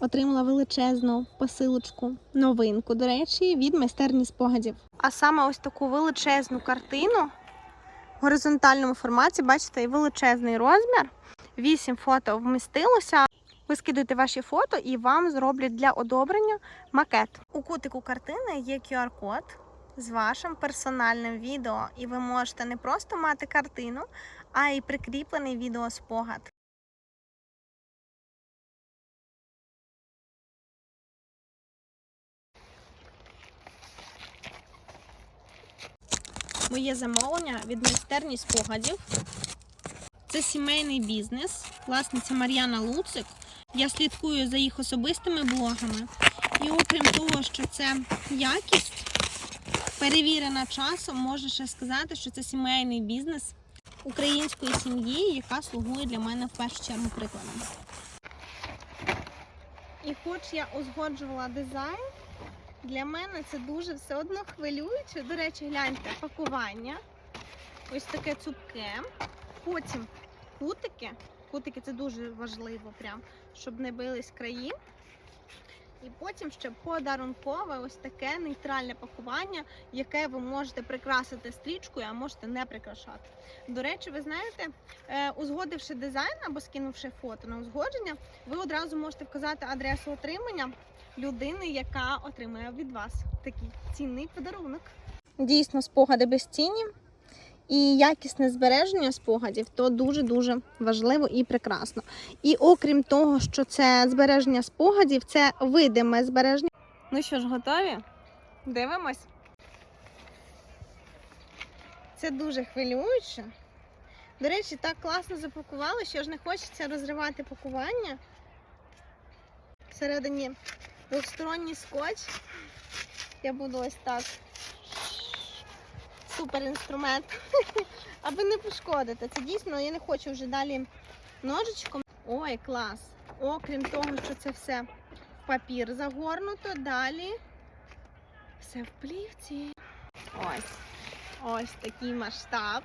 отримала величезну посилочку, новинку, до речі, від майстерні спогадів. А саме ось таку величезну картину в горизонтальному форматі, бачите, і величезний розмір. Вісім фото вмістилося. Ви скидуєте ваші фото і вам зроблять для одобрення макет. У кутику картини є QR-код з вашим персональним відео, і ви можете не просто мати картину, а й прикріплений відеоспогад. Моє замовлення від майстерні спогадів. Це сімейний бізнес. Власниця Мар'яна Луцик. Я слідкую за їх особистими блогами. І окрім того, що це якість, перевірена часом, можу ще сказати, що це сімейний бізнес української сім'ї, яка слугує для мене в першу чергу прикладом. І хоч я узгоджувала дизайн, для мене це дуже все одно хвилююче. До речі, гляньте, пакування. Ось таке цупке. Потім кутики. Кутики це дуже важливо, прям, щоб не бились краї. І потім ще подарункове ось таке нейтральне пакування, яке ви можете прикрасити стрічкою, а можете не прикрашати. До речі, ви знаєте, е, узгодивши дизайн або скинувши фото на узгодження, ви одразу можете вказати адресу отримання людини, яка отримає від вас такий цінний подарунок. Дійсно, спогади безцінні. І якісне збереження спогадів то дуже-дуже важливо і прекрасно. І окрім того, що це збереження спогадів, це видиме збереження. Ну що ж, готові? Дивимось. Це дуже хвилююче. До речі, так класно запакували, що ж не хочеться розривати пакування. Всередині двохсторонній скотч. Я буду ось так. Супер інструмент. Аби не пошкодити. Це дійсно, я не хочу вже далі ножичком. Ой, клас! Окрім того, що це все папір загорнуто, далі все в плівці. Ось. Ось такий масштаб.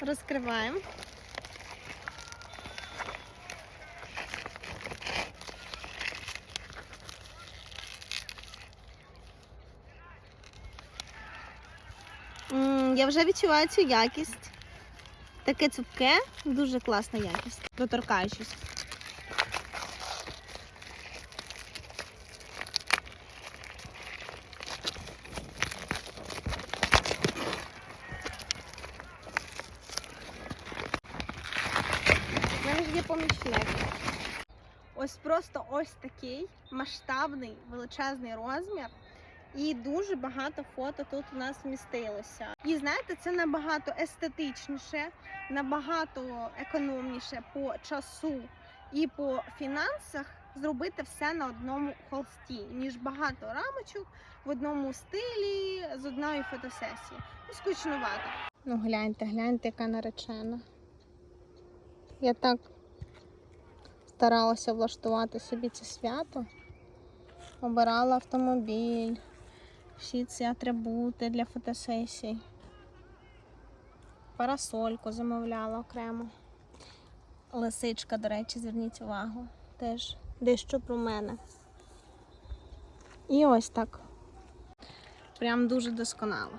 Розкриваємо. Я вже відчуваю цю якість. Таке цупке, дуже класна якість. Доторкаючись. У мене ж є помічник. Ось просто ось такий масштабний величезний розмір. І дуже багато фото тут у нас вмістилося. І знаєте, це набагато естетичніше, набагато економніше по часу і по фінансах зробити все на одному холсті, ніж багато рамочок в одному стилі з одної фотосесії. Ну, скучнувато. Ну гляньте, гляньте, яка наречена. Я так старалася влаштувати собі це свято. Обирала автомобіль, всі ці атрибути для фотосесій. Парасольку замовляла окремо. Лисичка, до речі, зверніть увагу. Теж дещо про мене. І ось так. Прям дуже досконало.